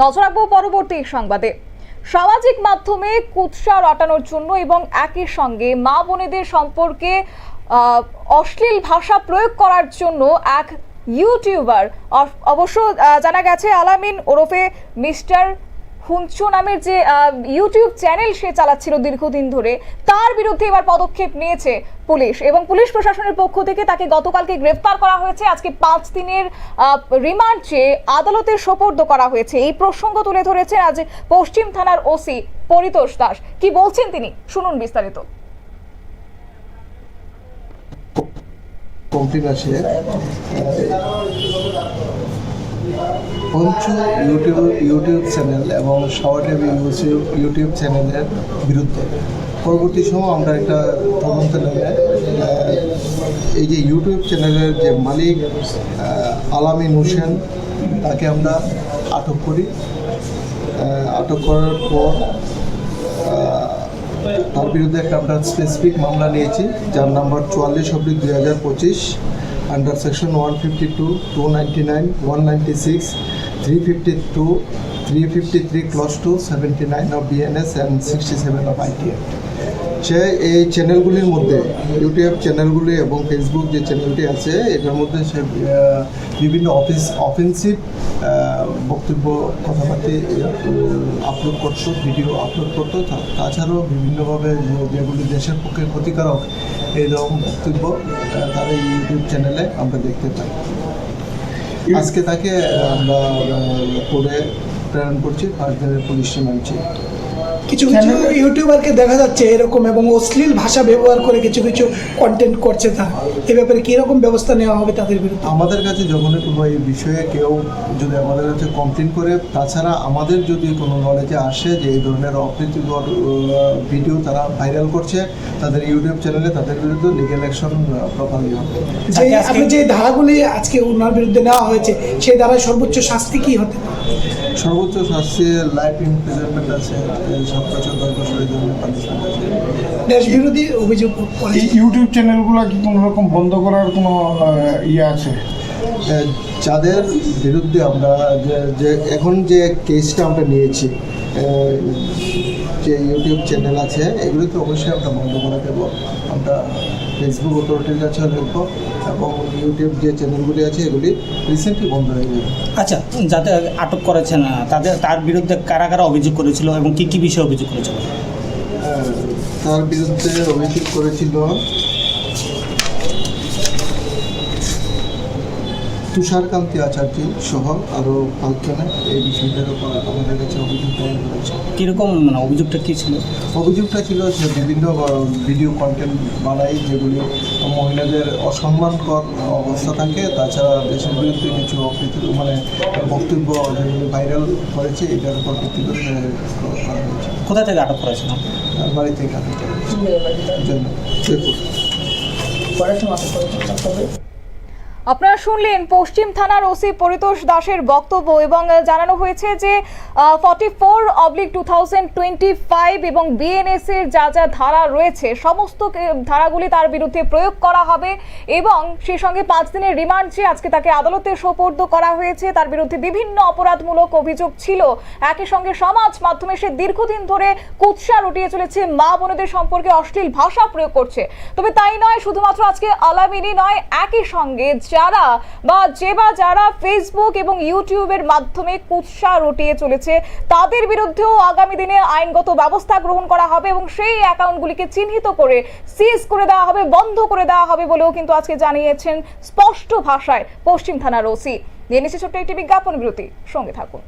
নজর রাখব পরবর্তী সংবাদে। সামাজিক মাধ্যমে কুৎসা রটানোর জন্য এবং একই সঙ্গে মা বোনেদের সম্পর্কে অশ্লীল ভাষা প্রয়োগ করার জন্য এক ইউটিউবার অবশ্য জানা গেছে আলামিন ওরফে মিস্টার হুঞ্চু নামের যে ইউটিউব চ্যানেল সে চালাচ্ছিল দীর্ঘদিন ধরে, তার বিরুদ্ধে এবার পদক্ষেপ নিয়েছে পুলিশ এবং পুলিশ প্রশাসনের পক্ষ থেকে তাকে গতকালকে গ্রেফতার করা হয়েছে। আজকে পাঁচ দিনের রিমান্ড চেয়ে আদালতে সোপর্দ করা হয়েছে, এই প্রসঙ্গ তুলে ধরেছে আজ পশ্চিম থানার ওসি পরিতোষ দাস। কি বলছেন তিনি? শুনুন বিস্তারিত। ইউটিউব ইউটিউব চ্যানেল এবং ইউটিউব ইউটিউব চ্যানেলের বিরুদ্ধে। পরবর্তী সময় আমরা একটা তদন্ত নেবে। এই যে ইউটিউব চ্যানেলের যে মালিক আলামিন হোসেন, তাকে আমরা আটক করি। আটক করার পর তার বিরুদ্ধে একটা আমরা স্পেসিফিক মামলা নিয়েছি, যার নাম্বার চুয়াল্লিশ অব্দিক দুই হাজার পঁচিশ under section one fifty two two ninety nine one ninety six three fifty two three fifty three clause two seventy nine of BNS and সে এই চ্যানেলগুলির মধ্যে ইউটিউব চ্যানেলগুলি এবং ফেসবুক যে চ্যানেলটি আছে, এটার মধ্যে সে বিভিন্ন অফিস অফেন্সিভ বক্তব্য, কথাবার্তা আপলোড করতো ভিডিও আপলোড করতো তাছাড়াও বিভিন্নভাবে যেগুলি দেশের পক্ষে ক্ষতিকারক এইরকম বক্তব্য তারা এই ইউটিউব চ্যানেলে আমরা দেখতে পাই। আজকে তাকে আমরা করে প্রেরণ করছি দিনের পুলিশ চেয়ে কিছু কিছু ইউটিউবারকে দেখা যাচ্ছে এরকম এবং অশ্লীল ভাষা ব্যবহার করে কিছু কিছু কন্টেন্ট করছে তা। এ ব্যাপারে কীরকম ব্যবস্থা নেওয়া হবে তাদের বিরুদ্ধে? আমাদের কাছে যখনই কোনো এই বিষয়ে কেউ যদি আমাদের কাছে কমপ্লেন করে তাছাড়া আমাদের যদি কোনো নলেজে আসে যে এই ধরনের অপ্রীতিকর ভিডিও তারা ভাইরাল করছে তাদের ইউটিউব চ্যানেলে তাদের বিরুদ্ধে লিগেল অ্যাকশন প্রপারলি হবে। যে আপনি যে ধারাগুলি আজকে ওনার বিরুদ্ধে নেওয়া হয়েছে সেই ধারায় সর্বোচ্চ শাস্তি কি হতে পারে? সর্বোচ্চ শাস্তি লাইফ ইমপ্রিজনমেন্ট আছে দশ বিরোধী অভিযোগ এই ইউটিউব চ্যানেলগুলো কি কোনো রকম বন্ধ করার কোনো ইয়ে আছে? যাদের বিরুদ্ধে আমরা যে যে এখন যে কেসটা আমরা নিয়েছি যে ইউটিউব চ্যানেল আছে এগুলো তো অবশ্যই আমরা বন্ধ করে দেবো আমরা ফেসবুক অথরিটির কাছে লিখব এবং ইউটিউব যে চ্যানেলগুলি আছে এগুলি রিসেন্টলি বন্ধ হয়ে যাবে আচ্ছা যাতে আটক করেছে না তাদের তার বিরুদ্ধে কারা কারা অভিযোগ করেছিল এবং কি কি বিষয়ে অভিযোগ করেছিল? তার বিরুদ্ধে অভিযোগ করেছিল তুষারকান্তি আচার্য সহ আরও পাঁচজনে এই বিষয়টার উপর আমাদের কাছে অভিযোগ দায়ের করেছে। কীরকম মানে অভিযোগটা কী ছিল? অভিযোগটা ছিল যে বিভিন্ন ভিডিও কন্টেন্ট বানাই যেগুলি মহিলাদের অসম্মানকর অবস্থা থাকে। তাছাড়া দেশের বিরুদ্ধে কিছু অপ্রীতি মানে বক্তব্য যেগুলি ভাইরাল করেছে এটার উপর ভিত্তি করে করা হয়েছে। কোথা থেকে আটক করেছেন তার বাড়ি থেকে আটক করা হয়েছে। আপনারা শুনলেন পশ্চিম থানার ওসি পরিতোষ দাসের বক্তব্য এবং জানানো হয়েছে যে forty four oblique two thousand twenty five এবং বিএনএস এর যা যা ধারা রয়েছে, সমস্ত ধারাগুলি তার বিরুদ্ধে প্রয়োগ করা হবে এবং সেই সঙ্গে পাঁচ দিনের রিমান্ড চেয়ে আজকে তাকে আদালতে সোপর্দ করা হয়েছে। তার বিরুদ্ধে বিভিন্ন অপরাধমূলক অভিযোগ ছিল। একই সঙ্গে সমাজ মাধ্যমে সে দীর্ঘদিন ধরে কুৎসা রটিয়ে চলেছে, মা বোনেদের সম্পর্কে অশ্লীল ভাষা প্রয়োগ করছে। তবে তাই নয়, শুধুমাত্র আজকে আলামিনী নয়, একই সঙ্গে যারা বা যে বা যারা ফেসবুক এবং ইউটিউবের মাধ্যমে কুৎসা রটিয়ে চলেছে, তাদের বিরুদ্ধেও আগামী দিনে আইনগত ব্যবস্থা গ্রহণ করা হবে এবং সেই অ্যাকাউন্টগুলিকে চিহ্নিত করে সিজ করে দেওয়া হবে, বন্ধ করে দেওয়া হবে বলেও কিন্তু আজকে জানিয়েছেন স্পষ্ট ভাষায় পশ্চিম থানার ওসি। নিয়ে নিচ্ছে ছোট্ট একটি বিজ্ঞাপন বিরতি, সঙ্গে থাকুন।